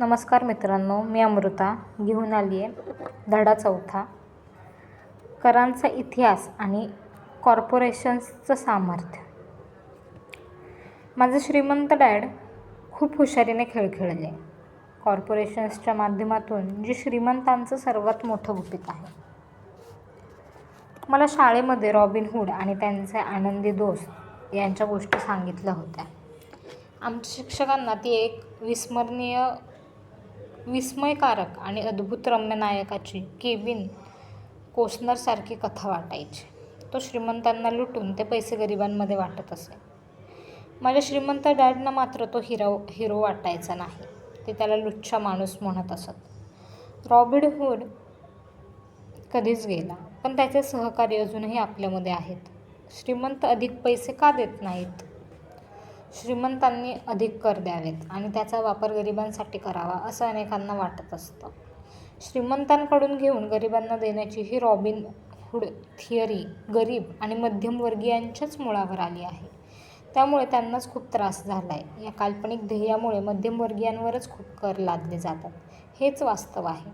नमस्कार मित्रांनो मी अमृता घेऊन आली आहे धडा चौथा. करांचा इतिहास आणि कॉर्पोरेशन्सचं सामर्थ्य. माझं श्रीमंत डॅड खूप हुशारीने खेळ खेळले कॉर्पोरेशन्सच्या माध्यमातून जे श्रीमंतांचं सर्वात मोठं गुपित आहे. मला शाळेमध्ये रॉबिन हुड आणि त्यांचे आनंदी दोस्त यांच्या गोष्टी सांगितल्या होत्या. आमच्या शिक्षकांना ती एक विस्मरणीय विस्मयकारक आणि अद्भुत रम्य नायकाची केविन कोसनरसारखी कथा वाटायची. तो श्रीमंतांना लुटून ते पैसे गरिबांमध्ये वाटत असे. माझ्या श्रीमंत डॅडना मात्र तो हिरो हिरो वाटायचा नाही. ते त्याला लुच्चा माणूस म्हणत असत. रॉबिड हुड कधीच गेला पण त्याचे सहकारी अजूनही आपल्यामध्ये आहेत. श्रीमंत अधिक पैसे का देत नाहीत? श्रीमंतांनी अधिक कर द्यावेत आणि त्याचा वापर गरिबांसाठी करावा असं अनेकांना वाटत असतं. श्रीमंतांकडून घेऊन गरिबांना देण्याची ही रॉबिन हुड थिअरी गरीब आणि मध्यमवर्गीयांच्याच मुळावर आली आहे. त्यामुळे त्यांनाच खूप त्रास झाला आहे या काल्पनिक ध्येयामुळे मध्यमवर्गीयांवरच खूप कर लादले जातात. हेच वास्तव आहे.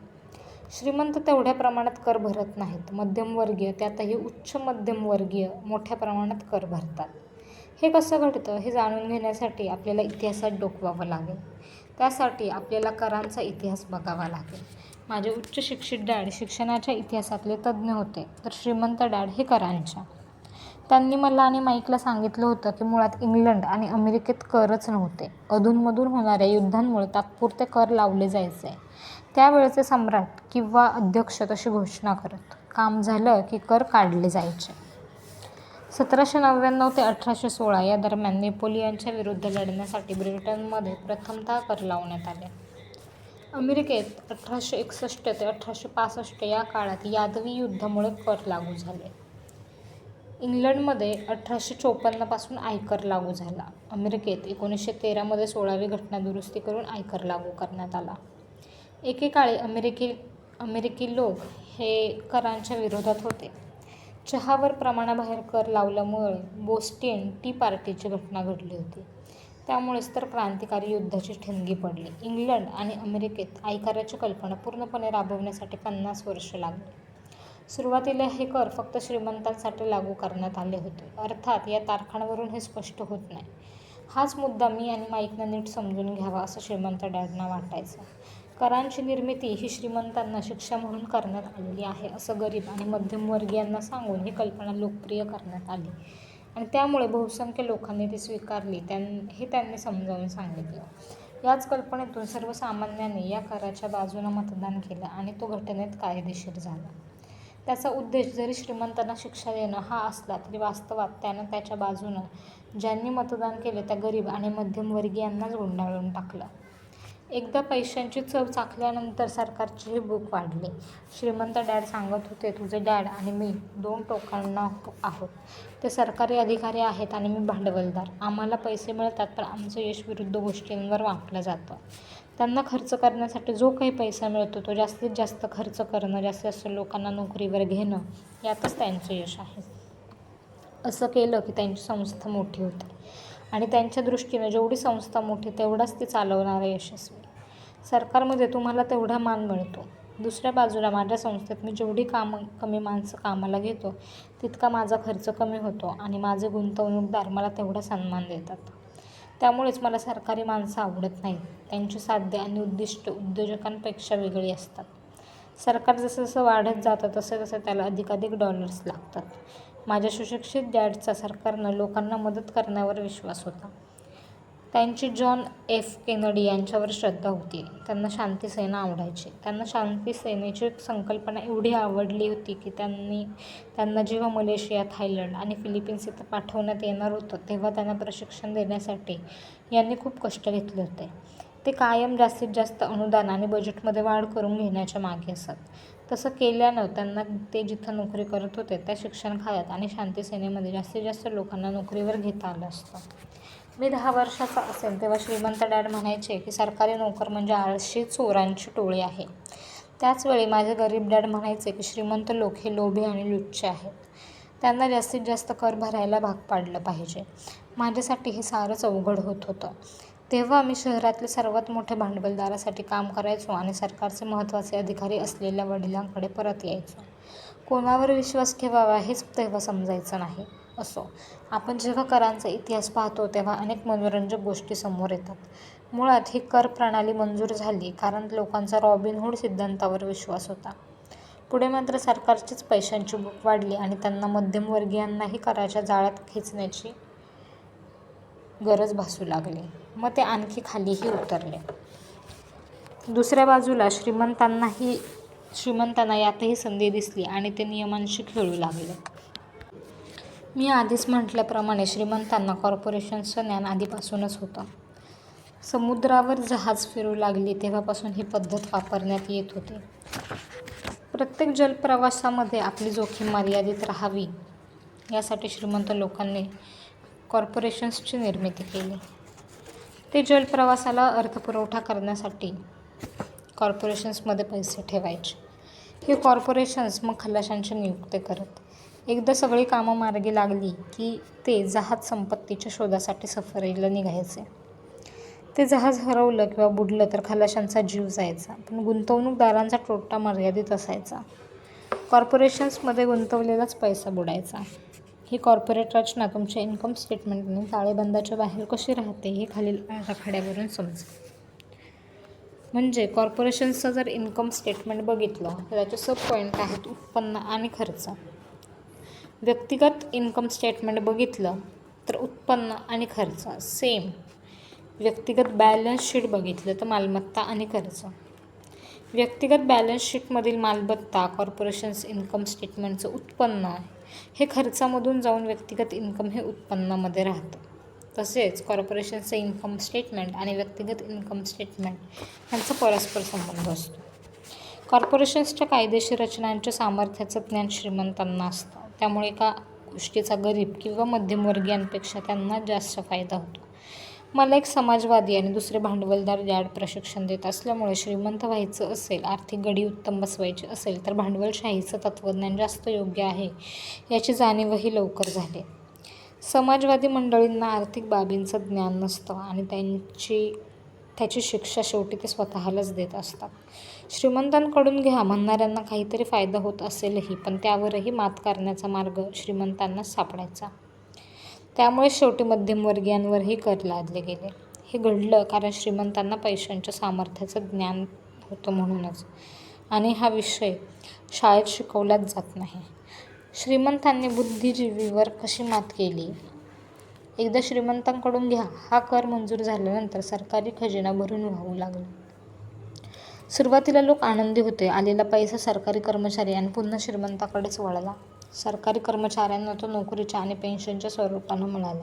श्रीमंत तेवढ्या प्रमाणात कर भरत नाहीत. मध्यमवर्गीय त्यातही उच्च मध्यमवर्गीय मोठ्या प्रमाणात कर भरतात. हे कसं घडतं हे जाणून घेण्यासाठी आपल्याला इतिहासात डोकवावं लागेल. त्यासाठी आपल्याला करांचा इतिहास बघावा लागेल. माझे उच्च शिक्षित डॅड शिक्षणाच्या इतिहासातले तज्ज्ञ होते तर श्रीमंत डॅड हे करांच्या. त्यांनी मला आणि माईकला सांगितलं होतं की मुळात इंग्लंड आणि अमेरिकेत करच नव्हते. अधूनमधून होणाऱ्या युद्धांमुळे तात्पुरते कर लावले जायचे. त्यावेळचे सम्राट किंवा अध्यक्ष तशी घोषणा करत. काम झालं की कर काढले जायचे. सतराशे नव्याण्णव ते अठराशे सोळा या दरम्यान नेपोलियनच्या विरुद्ध लढण्यासाठी ब्रिटनमध्ये प्रथमतः कर लावण्यात आले. अमेरिकेत अठराशे एकसष्ट ते अठराशे पासष्ट या काळात यादवी युद्धामुळे कर लागू झाले. इंग्लंडमध्ये अठराशे चोपन्नपासून आयकर लागू झाला. अमेरिकेत एकोणीसशे तेरामध्ये सोळावी घटना दुरुस्ती करून आयकर लागू करण्यात आला. एकेकाळी अमेरिकी अमेरिकी लोक हे करांच्या विरोधात होते. चहावर प्रमाणाबाहेर कर लावल्यामुळे बोस्टियन टी पार्टीची घटना घडली होती. त्यामुळेच तर क्रांतिकारी युद्धाची ठिणगी पडली. इंग्लंड आणि अमेरिकेत आयकराची कल्पना पूर्णपणे राबवण्यासाठी पन्नास वर्ष लागली. सुरुवातीला हे कर फक्त श्रीमंतांसाठी लागू करण्यात आले होते. अर्थात या तारखांवरून हे स्पष्ट होत नाही. हाच मुद्दा मी आणि माईकनं नीट समजून घ्यावा असं श्रीमंत डॅडना वाटायचं. करांची निर्मिती ही श्रीमंतांना शिक्षा म्हणून करण्यात आलेली आहे असं गरीब आणि मध्यमवर्गीयांना सांगून ही कल्पना लोकप्रिय करण्यात आली. आणि त्यामुळे बहुसंख्य लोकांनी ती स्वीकारली त्यां हे त्यांनी समजावून सांगितलं. याच कल्पनेतून सर्वसामान्यांनी या कराच्या बाजूनं मतदान केलं आणि तो घटनेत कायदेशीर झाला. त्याचा उद्देश जरी श्रीमंतांना शिक्षा देणं हा असला तरी वास्तवात त्यानं त्याच्या बाजूनं ज्यांनी मतदान केलं त्या गरीब आणि मध्यमवर्गीयांनाच गुंडाळून टाकलं. एकदा पैशांची चव चाखल्यानंतर सरकारचीही भूक वाढली. श्रीमंत डॅड सांगत होते तुझे डॅड आणि मी दोन टोकांना आहोत. ते सरकारी अधिकारी आहेत आणि मी भांडवलदार. आम्हाला पैसे मिळतात पण आमचं यश विरुद्ध गोष्टींवर वापरलं जातं. त्यांना खर्च करण्यासाठी जो काही पैसा मिळतो तो जास्तीत जास्त खर्च करणं जास्तीत जास्त लोकांना नोकरीवर घेणं यातच त्यांचं यश आहे. असं केलं की त्यांची संस्था मोठी होते. आणि त्यांच्या दृष्टीने जेवढी संस्था मोठी तेवढाच ती चालवणारा यशस्वी. सरकारमध्ये तुम्हाला तेवढा मान मिळतो. दुसऱ्या बाजूला माझ्या संस्थेत मी जेवढी कामं कमी माणसं कामाला घेतो तितका माझा खर्च कमी होतो आणि माझे गुंतवणूकदार मला तेवढा सन्मान देतात. त्यामुळेच मला सरकारी माणसं आवडत नाहीत. त्यांची साध्य आणि उद्दिष्ट उद्योजकांपेक्षा वेगळी असतात. सरकार जसं जसं वाढत जातं तसं तसं त्याला अधिकाधिक डॉलर्स लागतात. माझ्या सुशिक्षित डॅडचा सरकारनं लोकांना मदत करण्यावर विश्वास होता. त्यांची जॉन एफ केनडी यांच्यावर श्रद्धा होती. त्यांना शांतीसेना आवडायची. त्यांना शांतीसेनेची संकल्पना एवढी आवडली होती की त्यांनी त्यांना जेव्हा मलेशिया थायलंड आणि फिलिपिन्स इथं पाठवण्यात येणार होतं तेव्हा त्यांना प्रशिक्षण देण्यासाठी यांनी खूप कष्ट घेतले होते. ते कायम जास्तीत जास्त अनुदान आणि बजेटमध्ये वाढ करून घेण्याच्या मागे असत. तसं केल्यानं त्यांना ते जिथं नोकरी करत होते त्या शिक्षण खायात आणि शांतीसेनेमध्ये जास्तीत जास्त लोकांना नोकरीवर घेता आलं असतं. मी दहा वर्षाचा असेल तेव्हा श्रीमंत डॅड म्हणायचे की सरकारी नोकर म्हणजे आळशी चोरांची टोळी आहे. त्याचवेळी माझे गरीब डॅड म्हणायचे की श्रीमंत लोक हे लोभी आणि लुच्चे आहेत. त्यांना जास्तीत जास्त कर भरायला भाग पाडलं पाहिजे. माझ्यासाठी हे सारंच अवघड होत होतं. तेव्हा आम्ही शहरातले सर्वात मोठ्या भांडवलदारासाठी काम करायचो आणि सरकारचे महत्त्वाचे अधिकारी असलेल्या वडिलांकडे परत यायचो. कोणावर विश्वास ठेवावा हेच तेव्हा समजायचं नाही. असो. आपण जेव्हा करांचा इतिहास पाहतो तेव्हा अनेक मनोरंजक गोष्टी समोर येतात. मुळात ही कर प्रणाली मंजूर झाली कारण लोकांचा रॉबिनहूड सिद्धांतावर विश्वास होता. पुढे मात्र सरकारचीच पैशांची भूक वाढली आणि त्यांना मध्यमवर्गीयांनाही कराच्या जाळ्यात खेचण्याची गरज भासू लागली. मग ते आणखी खालीही उतरले. दुसऱ्या बाजूला श्रीमंतांनाही श्रीमंतांना यातही संधी दिसली आणि ते नियमांशी खेळू लागले. मी आधीच म्हटल्याप्रमाणे श्रीमंतांना कॉर्पोरेशनचं ज्ञान आधीपासूनच होतं. समुद्रावर जहाज फिरू लागली तेव्हापासून ही पद्धत वापरण्यात येत होती. प्रत्येक जलप्रवासामध्ये आपली जोखीम मर्यादित राहावी यासाठी श्रीमंत लोकांनी कॉर्पोरेशन्सची निर्मिती केली. ते जलप्रवासाला अर्थपुरवठा करण्यासाठी कॉर्पोरेशन्समध्ये पैसे ठेवायचे. हे कॉर्पोरेशन्स मग खलाशांची नियुक्ती करत एकदा सगळी कामं मार्गी लागली की ते जहाज संपत्तीच्या शोधासाठी सफरीला निघायचे. ते जहाज हरवलं किंवा बुडलं तर खलाशांचा जीव जायचा. पण गुंतवणूकदारांचा तोटा मर्यादित असायचा. कॉर्पोरेशन्समध्ये गुंतवलेलाच पैसा बुडायचा. ही कॉर्पोरेट रचना तुमच्या इन्कम स्टेटमेंटने ताळेबंदाच्या बाहेर कशी राहते हे खालील आराखड्यावरून समजेल म्हणजे कॉर्पोरेशनचं जर इन्कम स्टेटमेंट बघितलं तर त्याचे सब पॉईंट आहेत उत्पन्न आणि खर्च. व्यक्तिगत इन्कम स्टेटमेंट बघितलं तर उत्पन्न आणि खर्च सेम व्यक्तिगत बॅलन्स शीट बघितलं तर मालमत्ता आणि खर्च. व्यक्तिगत बॅलन्स शीटमधील मालमत्ता कॉर्पोरेशन्स इन्कम स्टेटमेंटचं उत्पन्न हे खर्चामधून जाऊन व्यक्तिगत इन्कम हे उत्पन्नामध्ये राहतं. तसेच कॉर्पोरेशनचं इन्कम स्टेटमेंट आणि व्यक्तिगत इन्कम स्टेटमेंट यांचा परस्पर संबंध असतो. कॉर्पोरेशन्सच्या कायदेशीर रचनांच्या सामर्थ्याचं ज्ञान श्रीमंतांना असतं. त्यामुळे एका गोष्टीचा गरीब किंवा मध्यमवर्गीयांपेक्षा त्यांना जास्त फायदा होतो. मला एक समाजवादी आणि दुसरे भांडवलदार जाड प्रशिक्षण देत असल्यामुळे श्रीमंत व्हायचं असेल आर्थिक गडी उत्तम बसवायची असेल तर भांडवलशाहीचं तत्त्वज्ञान जास्त योग्य आहे याची जाणीवही लवकर झाली. समाजवादी मंडळींना आर्थिक बाबींचं ज्ञान नसतं आणि त्यांची त्याची शिक्षा शेवटी ते स्वतःलाच देत असतात. श्रीमंतांकडून घ्या म्हणणाऱ्यांना काहीतरी फायदा होत असेलही पण त्यावरही मात करण्याचा मार्ग श्रीमंतांनाच सापडायचा. त्यामुळे शेवटी मध्यमवर्गीयांवरही कर लादले गेले. हे घडलं कारण श्रीमंतांना पैशांच्या सामर्थ्याचं ज्ञान होतं म्हणूनच. आणि हा विषय शाळेत शिकवलाच जात नाही. श्रीमंतांनी बुद्धिजीवीवर कशी मात केली? एकदा श्रीमंतांकडून घ्या. हा कर मंजूर झाल्यानंतर सरकारी खजिना भरून वाहू लागला. सुरुवातीला लोक आनंदी होते. आलेला पैसा सरकारी कर्मचारी आणि पुन्हा श्रीमंताकडेच वळला. सरकारी कर्मचाऱ्यांना तो नोकरीच्या आणि पेन्शनच्या स्वरूपानं मिळाला.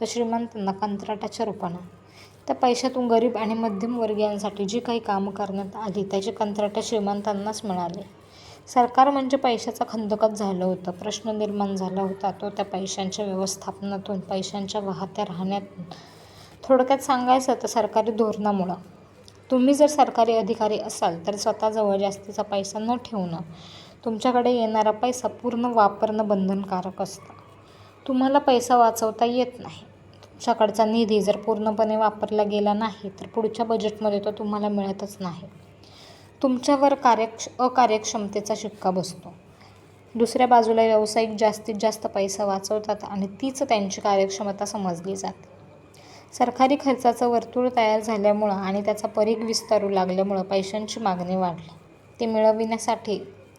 तर श्रीमंतांना कंत्राटाच्या रूपानं. त्या पैशातून गरीब आणि मध्यमवर्गीयांसाठी जी काही कामं करण्यात आली त्याची कंत्राटं श्रीमंतांनाच मिळाले. सरकार म्हणजे पैशाचा खंदकच झालं होतं. प्रश्न निर्माण झाला होता. तो त्या पैशांच्या व्यवस्थापनातून पैशांच्या वाहत्या राहण्यातून थोडक्यात सांगायचं तर सरकारी धोरणामुळं. तुम्ही जर सरकारी अधिकारी असाल तर स्वतःजवळ जास्तीचा पैसा न ठेवणं तुमच्याकडे येणारा पैसा पूर्ण वापरणं बंधनकारक असतं. तुम्हाला पैसा वाचवता येत नाही. तुमच्याकडचा निधी जर पूर्णपणे वापरला गेला नाही तर पुढच्या बजेटमध्ये तो तुम्हाला मिळतच नाही. तुमच्यावर कार्यक्ष अकार्यक्षमतेचा शिक्का बसतो. दुसऱ्या बाजूला व्यावसायिक जास्तीत जास्त पैसा वाचवतात आणि तीच त्यांची कार्यक्षमता समजली जाते. सरकारी खर्चाचं वर्तुळ तयार झाल्यामुळं आणि त्याचा परीघ विस्तारू लागल्यामुळं पैशांची मागणी वाढली. ते मिळविण्यासाठी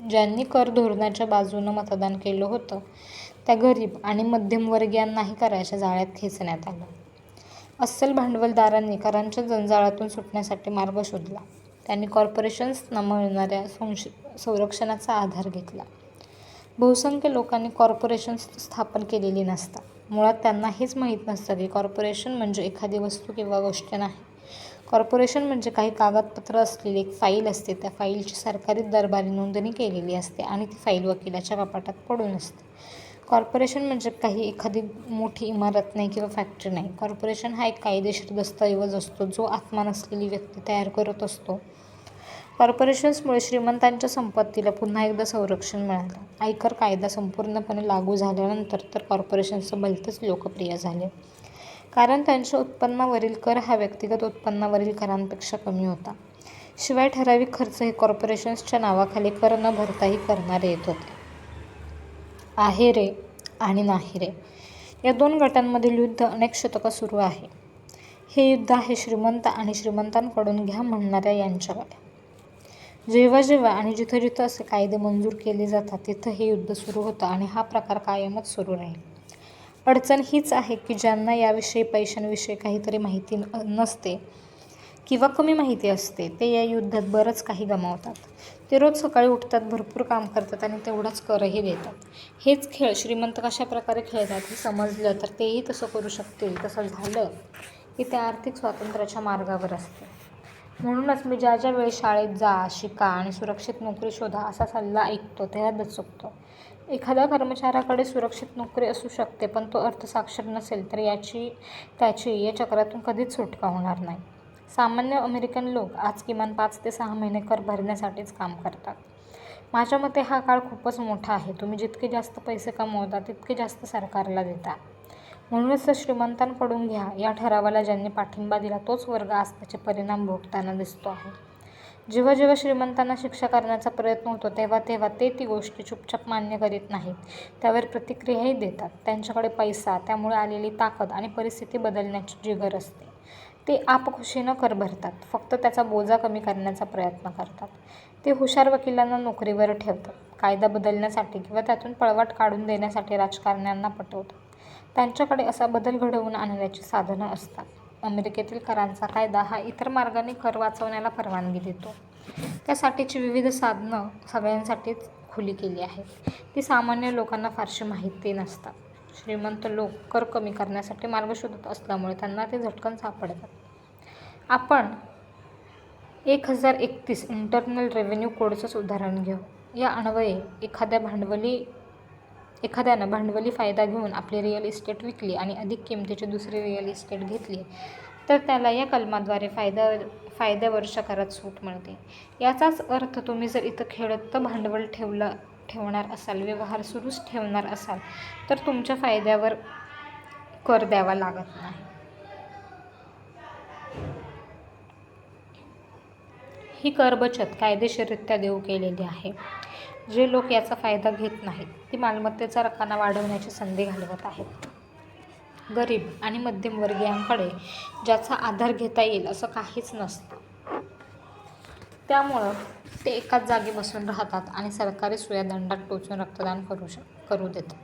ज्यांनी कर धोरणाच्या बाजूनं मतदान केलं होतं त्या गरीब आणि मध्यमवर्गीयांनाही कराच्या जाळ्यात खेचण्यात आलं. अस्सल भांडवलदारांनी करांच्या जंजाळातून सुटण्यासाठी मार्ग शोधला. त्यांनी कॉर्पोरेशन्सना मिळणाऱ्या संश संरक्षणाचा आधार घेतला. बहुसंख्य लोकांनी कॉर्पोरेशन्स स्थापन केलेली नसतात. मुळात त्यांना हेच माहीत नसतं की कॉर्पोरेशन म्हणजे एखादी वस्तू किंवा गोष्ट नाही. कॉर्पोरेशन म्हणजे काही कागदपत्र असलेली एक फाईल असते. त्या फाईलची सरकारी दरबारी नोंदणी केलेली असते आणि ती फाईल वकिलाच्या कपाटात पडून असते. कॉर्पोरेशन म्हणजे काही एखादी मोठी इमारत नाही किंवा फॅक्टरी नाही. कॉर्पोरेशन हा एक कायदेशीर दस्तऐवज असतो. जो आत्मा नसलेली व्यक्ती तयार करत असतो. कॉर्पोरेशन्समुळे श्रीमंतांच्या संपत्तीला पुन्हा एकदा संरक्षण मिळालं आयकर कायदा संपूर्णपणे लागू झाल्यानंतर तर कॉर्पोरेशन्स भलतेच लोकप्रिय झाले कारण त्यांच्या उत्पन्नावरील कर हा व्यक्तिगत उत्पन्नावरील करांपेक्षा कमी होता. शिवाय ठराविक खर्च हे कॉर्पोरेशन्सच्या नावाखाली कर न भरताही करणारे येत होते. आहे रे आणि नाही रे या दोन गटांमधील युद्ध अनेक शतकं सुरू आहे. हे युद्ध आहे श्रीमंत आणि श्रीमंतांकडून घ्या म्हणणाऱ्या यांच्याकडे. जेव्हा जेव्हा आणि जिथं जिथं असे कायदे मंजूर केले जातात तिथं हे युद्ध सुरू होतं आणि हा प्रकार कायमच सुरू राहील. अडचण हीच आहे की ज्यांना याविषयी पैशांविषयी काहीतरी माहिती नसते किंवा कमी माहिती असते ते या युद्धात बरंच काही गमावतात. ते रोज सकाळी उठतात, भरपूर काम करतात आणि तेवढाच करही देतात. हेच खेळ श्रीमंत कशा प्रकारे खेळतात हे समजलं तर तेही तसं करू शकतील. तसं झालं की ते आर्थिक स्वातंत्र्याच्या मार्गावर असते म्हणूनच मी ज्या ज्या वेळी शाळेत जा, शिका आणि सुरक्षित नोकरी शोधा असा सल्ला ऐकतो तेव्हा दचकतो. एखाद्या कर्मचाऱ्याकडे सुरक्षित नोकरी असू शकते पण तो अर्थसाक्षर नसेल तर याची त्याची या चक्रातून कधीच सुटका होणार नाही. सामान्य अमेरिकन लोक आज किमान पाच ते सहा महिने कर भरण्यासाठीच काम करतात. माझ्या मते हा काळ खूपच मोठा आहे. तुम्ही जितके जास्त पैसे कमवता तितके जास्त सरकारला देता. म्हणूनच श्रीमंतांकडून घ्या या ठरावाला ज्यांनी पाठिंबा दिला तोच वर्ग आज त्याचे परिणाम भोगताना दिसतो आहे. जेव्हा जेव्हा श्रीमंतांना शिक्षा करण्याचा प्रयत्न होतो तेव्हा तेव्हा ते ती गोष्टी चुपचाप मान्य करीत नाहीत. त्यावर प्रतिक्रियाही देतात. त्यांच्याकडे पैसा, त्यामुळे आलेली ताकद आणि परिस्थिती बदलण्याची जिगर असते. ते आपखुशीनं कर भरतात. फक्त त्याचा बोजा कमी करण्याचा प्रयत्न करतात. ते हुशार वकिलांना नोकरीवर ठेवतात. कायदा बदलण्यासाठी किंवा त्यातून पळवाट काढून देण्यासाठी राजकारण्यांना पटवतात. त्यांच्याकडे असा बदल घडवून आणण्याची साधनं असतात. अमेरिकेतील करांचा कायदा हा इतर मार्गाने कर वाचवण्याला परवानगी देतो. त्यासाठीची विविध साधनं सगळ्यांसाठीच खुली केली आहेत. ती सामान्य लोकांना फारशी माहिती नसतात. श्रीमंत लोक कर कमी करण्यासाठी मार्ग शोधत असल्यामुळे त्यांना ते झटकन सापडतात. आपण एक हजार एकतीस इंटरनल रेव्हेन्यू कोडचंच उदाहरण घेऊ. या अन्वये एखाद्या भांडवली एखाद्यानं भांडवली फायदा घेऊन आपली रिअल इस्टेट विकली आणि अधिक किमतीची दुसरी रिअल इस्टेट घेतली तर त्याला या कलमाद्वारे फायद्या फायद्यावर शकारात सूट मिळते. याचाच अर्थ तुम्ही जर इथं खेळतं भांडवल ठेवलं ठेवणार असाल, व्यवहार सुरूच ठेवणार असाल तर तुमच्या फायद्यावर कर द्यावा लागत नाही. ही कर बचत कायदेशीररित्या देऊ केलेली आहे. जे लोक याचा फायदा घेत नाहीत ती मालमत्तेचा रकाना वाढवण्याची संधी घालवत आहेत. गरीब आणि मध्यमवर्गीयांकडे ज्याचा आधार घेता येईल असं काहीच नसतं. त्यामुळं ते एकाच जागी बसून राहतात आणि सरकारी सुया दंडात टोचून रक्तदान करू शक करू देतात.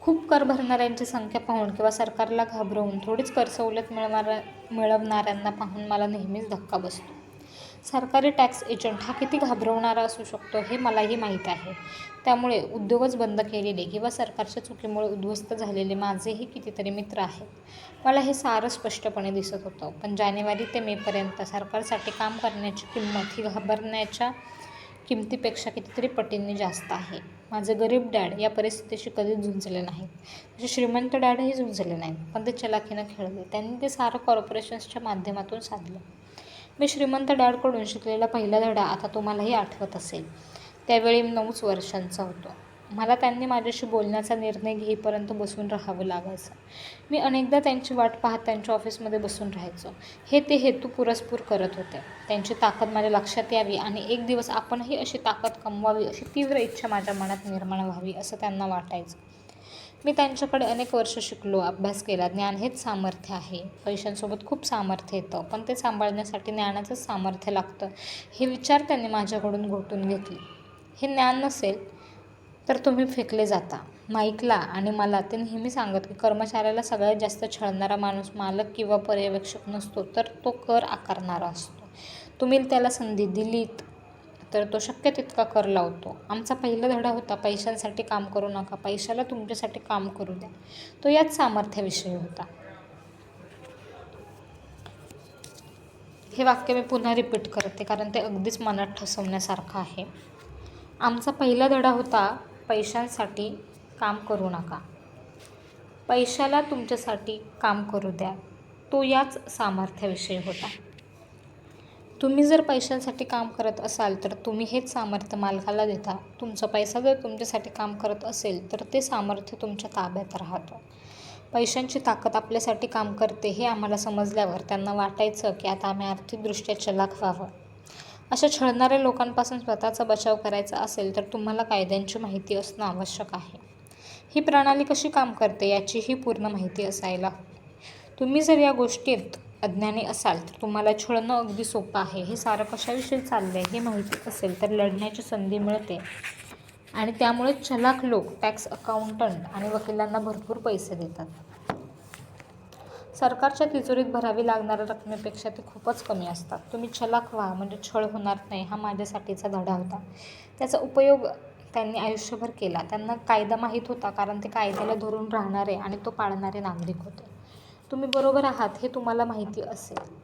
खूप कर भरणाऱ्यांची संख्या पाहून किंवा सरकारला घाबरवून थोडीच कर सवलत करसवलत मिळवणाऱ्यांना पाहून मला नेहमीच धक्का बसतो. सरकारी टॅक्स एजंट हा किती घाबरवणारा असू शकतो हे मलाही माहीत आहे. त्यामुळे उद्योगच बंद केलेले किंवा सरकारच्या चुकीमुळे उद्ध्वस्त झालेले माझेही कितीतरी मित्र आहेत. मला हे सारं स्पष्टपणे दिसत होतं. पण जानेवारी ते मेपर्यंत सरकारसाठी काम करण्याची किंमत ही घाबरण्याच्या किमतीपेक्षा कितीतरी पटींनी जास्त आहे. माझे गरीब डॅड या परिस्थितीशी कधीच झुंजले नाहीत. माझे श्रीमंत डॅडही झुंजले नाहीत. पण ते चलाखीनं खेळले. त्यांनी ते सारं कॉर्पोरेशन्सच्या माध्यमातून साधलं. मी श्रीमंत डॅडकडून शिकलेला पहिला धडा आता तुम्हालाही आठवत असेल. त्यावेळी नऊच वर्षांचा होतो. मला त्यांनी माझ्याशी बोलण्याचा निर्णय घेईपर्यंत बसून राहावं लागायचं. मी अनेकदा त्यांची वाट पाहत त्यांच्या ऑफिसमध्ये बसून राहायचो. हे ते हेतू पुरस्पूर करत होते. त्यांची ताकद माझ्या लक्षात यावी आणि एक दिवस आपणही अशी ताकद कमवावी अशी तीव्र इच्छा माझ्या मनात निर्माण व्हावी असं त्यांना वाटायचं. मी त्यांच्याकडे अनेक वर्ष शिकलो, अभ्यास केला. ज्ञान हेच सामर्थ्य आहे. पैशांसोबत खूप सामर्थ्य येतं. पण ते सांभाळण्यासाठी ज्ञानाचंच सामर्थ्य लागतं हे विचार त्यांनी माझ्याकडून घोटून घेतले. हे ज्ञान नसेल तर तुम्ही फेकले जाता. माईकला आणि मला ते नेहमी सांगत की कर्मचाऱ्याला सगळ्यात जास्त छळणारा माणूस मालक किंवा पर्यवेक्षक नसतो तर तो कर आकारणारा असतो. तुम्ही त्याला संधी दिलीत तर तो शक्य तितका कर लावतो. आमचा पहिला धडा होता पैशांसाठी काम करू नका, पैशाला तुमच्यासाठी काम करू द्या. तो याच सामर्थ्याविषयी होता. हे वाक्य मी पुन्हा रिपीट करते कारण ते अगदीच मनात ठसवण्यासारखं आहे. आमचा पहिला धडा होता पैशांसाठी काम करू नका, पैशाला तुमच्यासाठी काम करू द्या. तो याच सामर्थ्याविषयी होता. तुम्ही जर पैशांसाठी काम करत असाल तर तुम्ही हेच सामर्थ्य मालकाला देता. तुमचा पैसा जर तुमच्यासाठी काम करत असेल तर ते सामर्थ्य तुमच्या ताब्यात राहतं. पैशांची ताकद आपल्यासाठी काम करते हे आम्हाला समजल्यावर त्यांना वाटायचं की आता आम्ही आर्थिकदृष्ट्या चलाख व्हावं अशा छळणाऱ्या लोकांपासून स्वतःचा बचाव करायचा असेल तर तुम्हाला कायद्यांची माहिती असणं आवश्यक आहे ही प्रणाली कशी काम करते याचीही पूर्ण माहिती असायला हवी तुम्ही जर या गोष्टीत अज्ञानी असाल तर तुम्हाला छळणं अगदी सोपं आहे. हे सारं कशाविषयी चाललं आहे हे माहिती असेल तर लढण्याची संधी मिळते. आणि त्यामुळे चलाख लोक टॅक्स अकाउंटंट आणि वकिलांना भरपूर पैसे देतात. सरकारच्या तिजोरीत भरावी लागणाऱ्या रकमेपेक्षा ते खूपच कमी असतात. तुम्ही छलाक व्हा म्हणजे छळ होणार नाही हा माझ्यासाठीचा धडा होता. त्याचा उपयोग त्यांनी आयुष्यभर केला. त्यांना कायदा माहीत होता कारण ते कायद्याला धरून राहणारे आणि तो पाळणारे नागरिक होते. तुम्ही बरोबर आहात हे तुम्हाला माहिती असेल.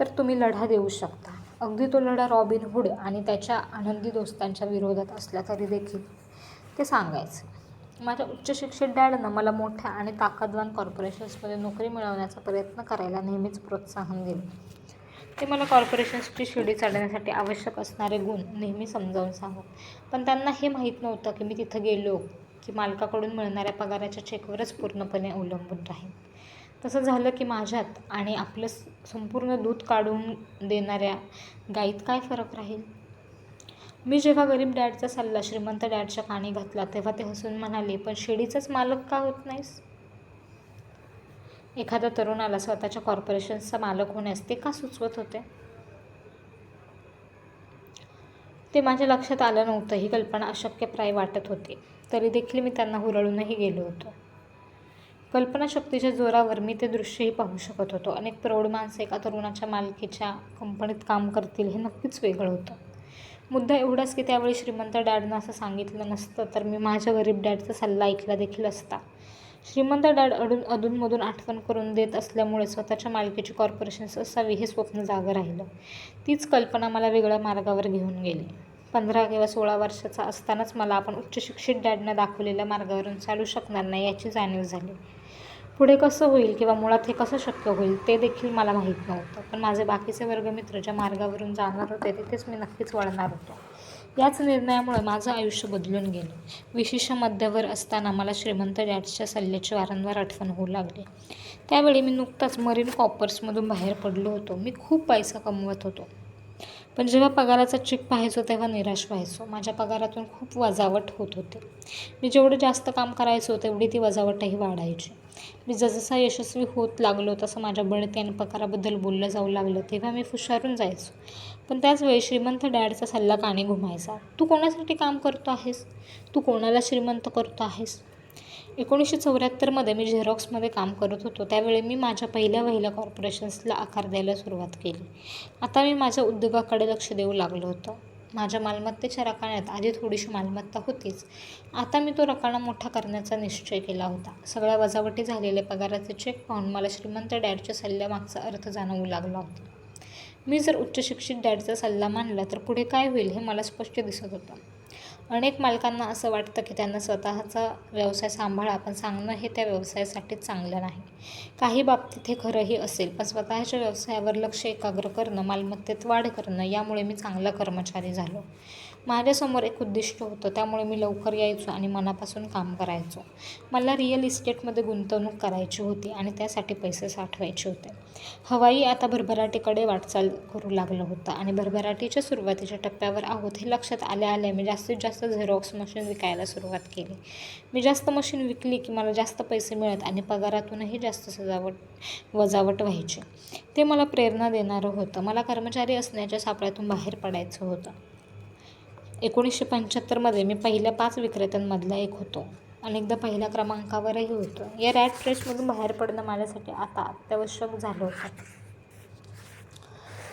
तर तुम्ही लढा देऊ शकता. अगदी तो लढा रॉबिन हुड आणि त्याच्या आनंदी दोस्तांच्या विरोधात असला तरी देखील. ते सांगायचं माझ्या उच्च शिक्षित डॅडनं मला मोठ्या आणि ताकदवान कॉर्पोरेशन्समध्ये नोकरी मिळवण्याचा प्रयत्न करायला नेहमीच प्रोत्साहन दिले. ते मला कॉर्पोरेशन्सची शिडी चढण्यासाठी आवश्यक असणारे गुण नेहमी समजावून सांगत. पण त्यांना हे माहीत नव्हतं की मी तिथं गेलो. की मालकाकडून मिळणाऱ्या पगाराच्या चेकवरच पूर्णपणे अवलंबून राहीन. तसं झालं की माझ्यात आणि आपलं संपूर्ण दूध काढून देणाऱ्या गाईत काय फरक राहील? मी जेव्हा गरीब डॅडचा सल्ला श्रीमंत डॅडच्या काणी घातला तेव्हा ते हसून म्हणाले पण शिडीचाच मालक का होत नाहीस? एखाद्या तरुणाला स्वतःच्या कॉर्पोरेशनचा मालक होण्यास ते का सुचवत होते? ते माझ्या लक्षात आलं नव्हतं ही कल्पना अशक्यप्राय वाटत होती. तरी देखील मी त्यांना हुरळूनही गेलो होतो. कल्पनाशक्तीच्या जोरावर मी ते दृश्यही पाहू शकत होतो. अनेक प्रौढ माणसं एका तरुणाच्या मालकीच्या कंपनीत काम करतील हे नक्कीच वेगळं होतं. मुद्दा एवढाच की त्यावेळी श्रीमंत डॅडनं असं सांगितलं नसतं तर मी माझ्या गरीब डॅडचा सल्ला ऐकला देखील असता. श्रीमंत डॅड अडून अधूनमधून आठवण करून देत असल्यामुळे स्वतःच्या मालकीची कॉर्पोरेशन्स असावी हे स्वप्न जागं राहिलं. तीच कल्पना मला वेगळ्या मार्गावर घेऊन गेली. पंधरा किंवा सोळा वर्षाचा असतानाच मला आपण उच्चशिक्षित डॅडनं दाखवलेल्या मार्गावरून चालू शकणार नाही याची जाणीव झाली. पुढे कसं होईल किंवा मुळात हे कसं शक्य होईल ते देखील मला माहीत नव्हतं. पण माझे बाकीचे वर्गमित्र ज्या मार्गावरून जाणार होते तिथेच मी नक्कीच वळणार होतो. याच निर्णयामुळे माझं आयुष्य बदलून गेलं. विशेष मध्यावर असताना मला श्रीमंत डॅडच्या सल्ल्याची वारंवार आठवण होऊ लागली. त्यावेळी मी नुकताच मरीन कॉपर्समधून बाहेर पडलो होतो. मी खूप पैसा कमवत होतो. पण जेव्हा पगाराचा चेक पाहायचो तेव्हा निराश व्हायचो. माझ्या पगारातून खूप वजावट होत होते. मी जेवढं जास्त काम करायचो तेवढी ती वजावटही वाढायची. मी जसजसा यशस्वी होत लागलो तसं माझ्या बढती आणि पगाराबद्दल बोललं जाऊ लागलं तेव्हा मी फुशारून जायचो. पण त्याचवेळी श्रीमंत डॅडचा सल्ला कानी घुमायचा. तू कोणासाठी काम करतो आहेस? तू कोणाला श्रीमंत करतो आहेस? एकोणीसशे चौऱ्याहत्तरमध्ये मी झेरॉक्समध्ये काम करत होतो. त्यावेळी मी माझ्या पहिल्या वहिल्या कॉर्पोरेशन्सला आकार द्यायला सुरुवात केली. आता मी माझ्या उद्योगाकडे लक्ष देऊ लागलो होतो. माझ्या मालमत्तेच्या रकाण्यात आधी थोडीशी मालमत्ता होतीच. आता मी तो रकाना मोठा करण्याचा निश्चय केला होता. सगळ्या वजावटी झालेले पगाराचे चेक पाहून मला श्रीमंत डॅडच्या सल्ल्यामागचा अर्थ जाणवू लागला होता. मी जर उच्च शिक्षित डॅडचा सल्ला मानला तर पुढे काय होईल हे मला स्पष्ट दिसत होतं. अनेक मालकांना असं वाटतं की त्यांना स्वतःचा व्यवसाय सांभाळा पण सांगणं हे त्या व्यवसायासाठीच चांगलं नाही. काही बाबतीत हे खरंही असेल पण स्वतःच्या व्यवसायावर लक्ष एकाग्र करणं मालमत्तेत वाढ करणं यामुळे मी चांगला कर्मचारी झालो. माझ्यासमोर एक उद्दिष्ट होतं त्यामुळे मी लवकर यायचो आणि मनापासून काम करायचो. मला रिअल इस्टेटमध्ये गुंतवणूक करायची होती आणि त्यासाठी पैसे साठवायचे होते. हवाई आता भरभराटीकडे वाटचाल करू लागलं होतं आणि भरभराटीच्या सुरुवातीच्या टप्प्यावर आहोत हे लक्षात आल्या आल्या मी जास्तीत जास्त झेरॉक्स मशीन विकायला सुरुवात केली. मी जास्त मशीन विकली की मला जास्त पैसे मिळत आणि पगारातूनही जास्त सजावट वजावट व्हायची. ते मला प्रेरणा देणारं होतं. मला कर्मचारी असण्याच्या सापळ्यातून बाहेर पडायचं होतं. एकोणीसशे पंच्याहत्तरमध्ये मी पहिल्या पाच विक्रेत्यांमधला एक होतो. अनेकदा पहिल्या क्रमांकावरही होतो. या रॅट रेसमधून बाहेर पडणं माझ्यासाठी आता अत्यावश्यक झालं होतं.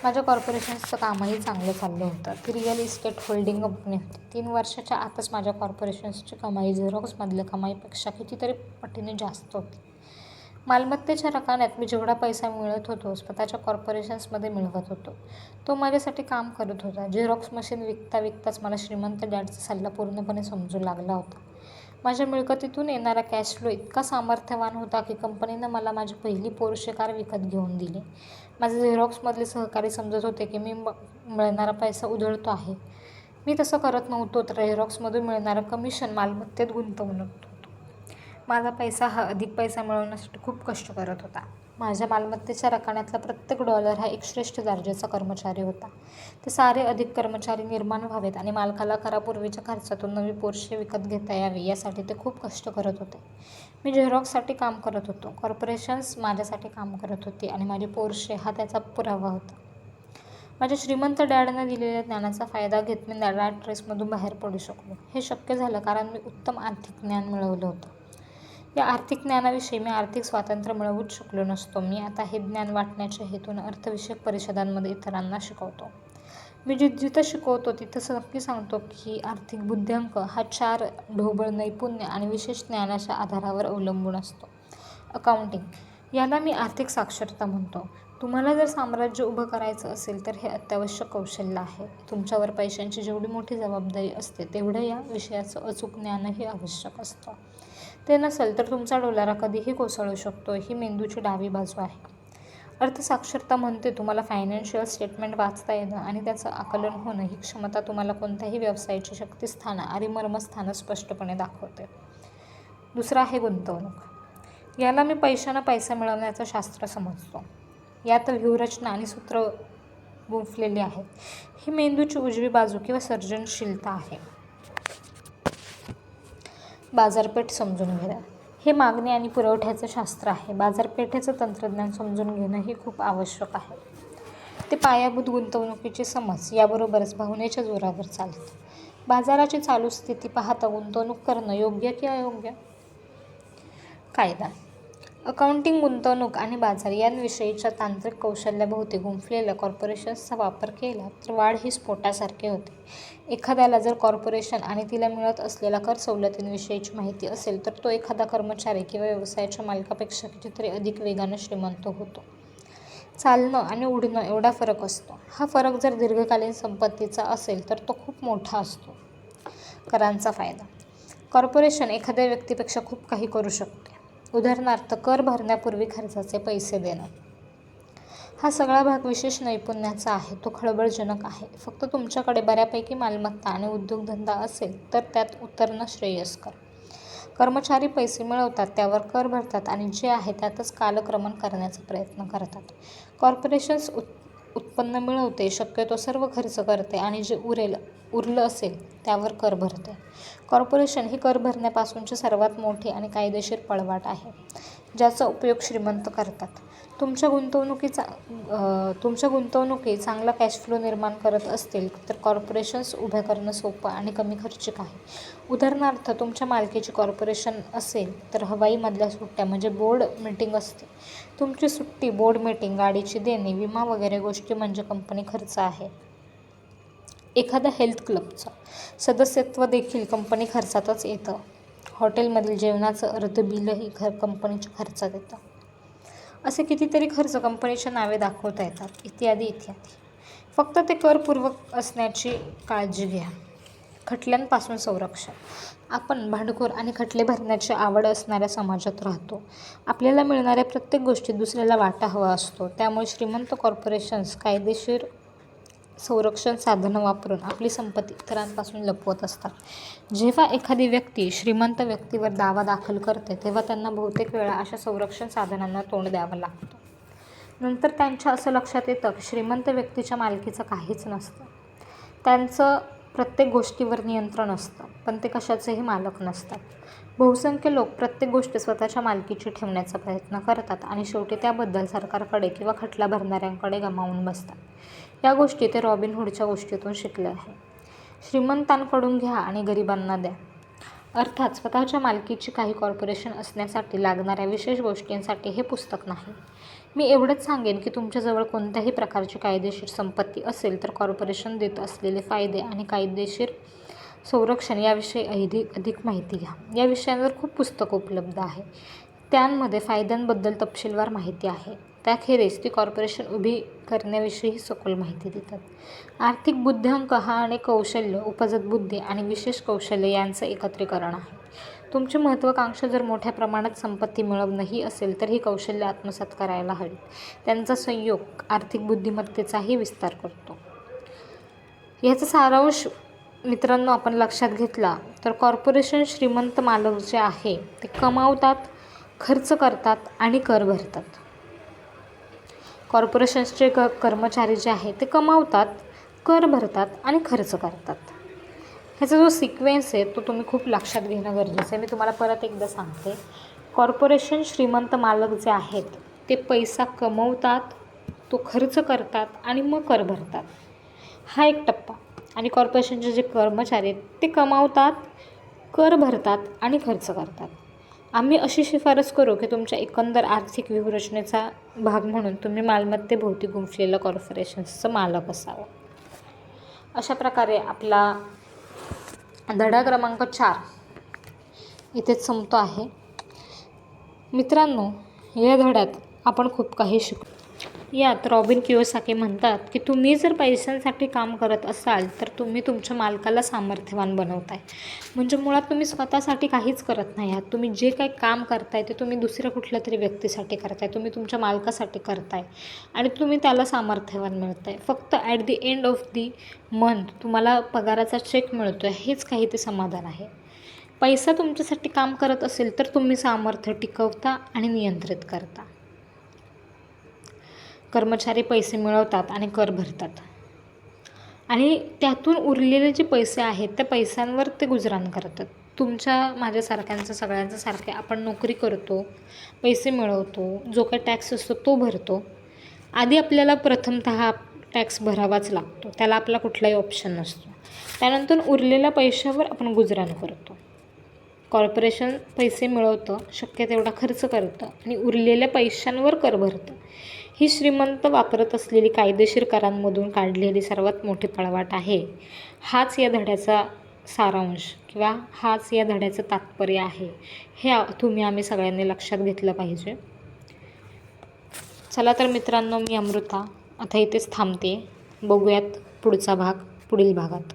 माझ्या कॉर्पोरेशन्सचं कामही चांगलं चाललं होतं. ती रिअल इस्टेट होल्डिंग कंपनी होती. तीन वर्षाच्या आतच माझ्या कॉर्पोरेशन्सची कमाई झेरॉक्समधल्या कमाईपेक्षा कितीतरी पटीने जास्त होती. मालमत्तेच्या रकान्यात मी जेवढा पैसा मिळत होतो स्वतःच्या कॉर्पोरेशन्समध्ये मिळवत होतो तो माझ्यासाठी काम करत होता. झेरॉक्स मशीन विकता विकताच मला श्रीमंत डॅडचा सल्ला पूर्णपणे समजू लागला होता. माझ्या मिळकतीतून येणारा कॅश फ्लो इतका सामर्थ्यवान होता की कंपनीनं मला माझी पहिली पोर्शे कार विकत घेऊन दिली. माझे झेरॉक्समधले सहकारी समजत होते की मी म मिळणारा पैसा उधळतो आहे. मी तसं करत नव्हतो तर झेरॉक्समधून मिळणारं कमिशन मालमत्तेत गुंतवणूक होतो. माझा पैसा हा अधिक पैसा मिळवण्यासाठी खूप कष्ट करत होता. माझ्या मालमत्तेच्या रकान्यातला प्रत्येक डॉलर हा एक श्रेष्ठ दर्जाचा कर्मचारी होता. ते सारे अधिक कर्मचारी निर्माण व्हावेत आणि मालकाला करापूर्वीच्या खर्चातून नवी पोर्शे विकत घेता यावी यासाठी ते खूप कष्ट करत होते. मी झेरॉक्ससाठी काम करत होतो. कॉर्पोरेशन्स माझ्यासाठी काम करत होती आणि माझे पोर्शे हा त्याचा पुरावा होता. माझ्या श्रीमंत डॅडने दिलेल्या ज्ञानाचा फायदा घेत मी रॅट रेसमधून बाहेर पडू शकलो. हे शक्य झालं कारण मी उत्तम आर्थिक ज्ञान मिळवलं होतं. या आर्थिक ज्ञानाविषयी मी आर्थिक स्वातंत्र्य मिळवूच शकलो नसतो. मी आता हे ज्ञान वाटण्याच्या हेतून अर्थविषयक परिषदांमध्ये इतरांना शिकवतो. मी जि जिथं शिकवतो तिथं नक्की सांगतो की आर्थिक बुद्ध्यांक हा चार ढोबळ नैपुण्य आणि विशेष ज्ञानाच्या आधारावर अवलंबून असतो. अकाउंटिंग. याला मी आर्थिक साक्षरता म्हणतो. तुम्हाला जर साम्राज्य उभं करायचं असेल तर हे अत्यावश्यक कौशल्य आहे. तुमच्यावर पैशांची जेवढी मोठी जबाबदारी असते तेवढं या विषयाचं अचूक ज्ञानही आवश्यक असतं. ते नसेल तर तुमचा डोलारा कधीही कोसळू शकतो ही मेंदूची डावी बाजू आहे. अर्थसाक्षरता म्हणते तुम्हाला फायनान्शियल स्टेटमेंट वाचता येणं आणि त्याचं आकलन होणं ही क्षमता तुम्हाला कोणत्याही व्यवसायाची शक्तिस्थानं आणि मर्मस्थानं स्पष्टपणे दाखवते. दुसरं आहे गुंतवणूक. याला मी पैशानं पैसा मिळवण्याचं शास्त्र समजतो. यात व्यूहरचना आणि सूत्र गुंफलेली आहेत ही मेंदूची उजवी बाजू किंवा सर्जनशीलता आहे. बाजारपेठ समजून घेणं. हे मागणी आणि पुरवठ्याचं शास्त्र आहे. बाजारपेठेचं तंत्रज्ञान समजून घेणं हे खूप आवश्यक आहे. ते पायाभूत गुंतवणुकीची समज याबरोबरच भावनेच्या जोरावर चालतं. बाजाराची चालू स्थिती पाहता गुंतवणूक करणं योग्य की अयोग्य? कायदा. अकाउंटिंग गुंतवणूक आणि बाजार यांविषयीच्या तांत्रिक कौशल्याभोवती गुंफलेल्या कॉर्पोरेशन्सचा वापर केला तर वाढ ही स्फोटासारखी होते. एखाद्याला जर कॉर्पोरेशन आणि तिला मिळत असलेल्या कर सवलतींविषयीची माहिती असेल तर तो एखादा कर्मचारी किंवा व्यवसायाच्या मालकापेक्षा कितीतरी अधिक वेगानं श्रीमंत होतो. चालणं आणि उडणं एवढा फरक असतो. हा फरक जर दीर्घकालीन संपत्तीचा असेल तर तो खूप मोठा असतो. करांचा फायदा. कॉर्पोरेशन एखाद्या व्यक्तीपेक्षा खूप काही करू शकते. उदाहरणार्थ कर भरण्यापूर्वी खर्चाचे पैसे देणं. हा सगळा भाग विशेष नैपुण्याचा आहे. तो खळबळजनक आहे. फक्त तुमच्याकडे बऱ्यापैकी मालमत्ता आणि उद्योगधंदा असेल तर त्यात उतरणं श्रेयस्कर. कर्मचारी पैसे मिळवतात त्यावर कर भरतात आणि जे आहे त्यातच कालक्रमण करण्याचा प्रयत्न करतात. कॉर्पोरेशन्स उत् उत्पन्न मिळवते शक्यतो सर्व खर्च करते आणि जे उरेल उरलं असेल त्यावर कर भरते. कॉर्पोरेशन ही कर भरण्यापासूनची सर्वात मोठी आणि कायदेशीर पळवाट आहे ज्याचा उपयोग श्रीमंत करतात. तुमच्या गुंतवणुकीचा तुमच्या गुंतवणुकी चांगला कॅश फ्लो निर्माण करत असतील तर कॉर्पोरेशन्स उभ्या करणं सोपं आणि कमी खर्चिक आहे. उदाहरणार्थ तुमच्या मालकीची कॉर्पोरेशन असेल तर हवाईमधल्या सुट्ट्या म्हणजे बोर्ड मीटिंग असते. तुमची सुट्टी बोर्ड मीटिंग गाडीची देणे विमा वगैरे गोष्टी म्हणजे कंपनी खर्च आहे. एखाद्या हेल्थ क्लबचं सदस्यत्व देखील कंपनी खर्चातच येतं. हॉटेलमधील जेवणाचं अर्ध बिलही घर कंपनीच्या खर्चात येतं. असे कितीतरी खर्च कंपनीच्या नावे दाखवता येतात. इत्यादी इत्यादी. फक्त ते करपूर्वक असण्याची काळजी घ्या. खटल्यांपासून संरक्षण. आपण भांडखोर आणि खटले भरण्याची आवड असणाऱ्या समाजात राहतो. आपल्याला मिळणाऱ्या प्रत्येक गोष्टीत दुसऱ्याला वाटा हवा असतो. त्यामुळे श्रीमंत कॉर्पोरेशन्स कायदेशीर संरक्षण साधनं वापरून आपली संपत्ती इतरांपासून लपवत असतात. जेव्हा एखादी व्यक्ती श्रीमंत व्यक्तीवर दावा दाखल करते तेव्हा त्यांना बहुतेक वेळा अशा संरक्षण साधनांना तोंड द्यावं लागतं. नंतर त्यांच्या असं लक्षात येतं की श्रीमंत व्यक्तीच्या मालकीचं काहीच नसतं. त्यांचं प्रत्येक गोष्टीवर नियंत्रण असतं पण ते कशाचेही मालक नसतात. बहुसंख्य लोक प्रत्येक गोष्ट स्वतःच्या मालकीची ठेवण्याचा प्रयत्न करतात आणि शेवटी त्याबद्दल सरकारकडे किंवा खटला भरणाऱ्यांकडे गमावून बसतात. या गोष्टी ते रॉबिनहूडच्या गोष्टीतून शिकले आहे. श्रीमंतांकडून घ्या आणि गरिबांना द्या. अर्थात स्वतःच्या मालकीची काही कॉर्पोरेशन असण्यासाठी लागणाऱ्या विशेष गोष्टींसाठी हे पुस्तक नाही. मी एवढंच सांगेन की तुमच्याजवळ कोणत्याही प्रकारची कायदेशीर संपत्ती असेल तर कॉर्पोरेशन देत असलेले फायदे आणि कायदेशीर संरक्षण याविषयी अधिक अधिक माहिती घ्या. या विषयांवर खूप पुस्तकं उपलब्ध आहे. त्यांमध्ये फायद्यांबद्दल तपशीलवार माहिती आहे. त्याखेरीज ती कॉर्पोरेशन उभी करण्याविषयीही सखोल माहिती देतात. आर्थिक बुद्ध्यांक हा आणि कौशल्य उपजत बुद्धी आणि विशेष कौशल्य यांचं एकत्रीकरण आहे. तुमची महत्त्वाकांक्षा जर मोठ्या प्रमाणात संपत्ती मिळवणं ही असेल तर ही कौशल्य आत्मसात करायला हवी. त्यांचा संयोग आर्थिक बुद्धिमत्तेचाही विस्तार करतो. याचा सारांश मित्रांनो आपण लक्षात घेतला तर कॉर्पोरेशन श्रीमंत मालक जे आहे ते कमावतात खर्च करतात आणि कर भरतात. कॉर्पोरेशन्सचे क कर्मचारी जे आहे ते कमावतात कर भरतात आणि खर्च करतात. ह्याचा जो सिक्वेन्स आहे तो तुम्ही खूप लक्षात घेणं गरजेचं आहे. मी तुम्हाला परत एकदा सांगते. कॉर्पोरेशन श्रीमंत मालक जे आहेत ते पैसा कमवतात तो खर्च करतात आणि मग कर भरतात. हा एक टप्पा. आणि कॉर्पोरेशनचे जे कर्मचारी आहेत ते कमावतात कर भरतात आणि खर्च करतात. आम्ही अशी शिफारस करू की तुमच्या एकंदर आर्थिक व्यूहरचनेचा भाग म्हणून तुम्ही मालमत्तेभोवती गुंफलेलं कॉर्पोरेशन्सचं मालक असावं. अशा प्रकारे आपला धडा क्रमांक चार इथेच संपतो आहे. मित्रांनो या धड्यात आपण खूप काही शिकतो. यात रॉबिन किओसाके म्हणतात की तुम्ही जर पैशांसाठी काम करत असाल तर तुम्ही तुमच्या मालकाला सामर्थ्यवान बनवताय. म्हणजे मुळात तुम्ही स्वतःसाठी काहीच करत नाही आहात. तुम्ही जे काही काम करताय ते तुम्ही दुसऱ्या कुठल्या तरी व्यक्तीसाठी करताय. तुम्ही तुमच्या मालकासाठी करताय. आणि तुम्ही त्याला सामर्थ्यवान मिळताय फक्त at the end of the month तुम्हाला पगाराचा चेक मिळतो आहे हेच काही ते समाधान आहे. पैसा तुमच्यासाठी काम करत असेल तर तुम्ही सामर्थ्य टिकवता आणि नियंत्रित करता. कर्मचारी पैसे मिळवतात आणि कर भरतात. आणि त्यातून उरलेले जे पैसे आहेत त्या पैशांवर ते गुजराण करतात. तुमच्या माझ्यासारख्यांचं सगळ्यांचं सारखे आपण नोकरी करतो पैसे मिळवतो जो काही टॅक्स असतो तो भरतो. आधी आपल्याला प्रथमतः टॅक्स भरावाच लागतो. त्याला आपला कुठलाही ऑप्शन नसतो. त्यानंतर उरलेल्या पैशावर आपण गुजराण करतो. कॉर्पोरेशन पैसे मिळवतं शक्य तेवढा खर्च करतं आणि उरलेल्या पैशांवर कर भरतं. ही श्रीमंत वापरत असलेली कायदेशीर करांमधून काढलेली सर्वात मोठी पळवाट आहे. हाच या धड्याचा सारांश किंवा हाच या धड्याचं तात्पर्य आहे हे तुम्ही आम्ही सगळ्यांनी लक्षात घेतलं पाहिजे. चला तर मित्रांनो मी अमृता. आता इथेच थांबते. बघूयात पुढचा भाग पुढील भागात.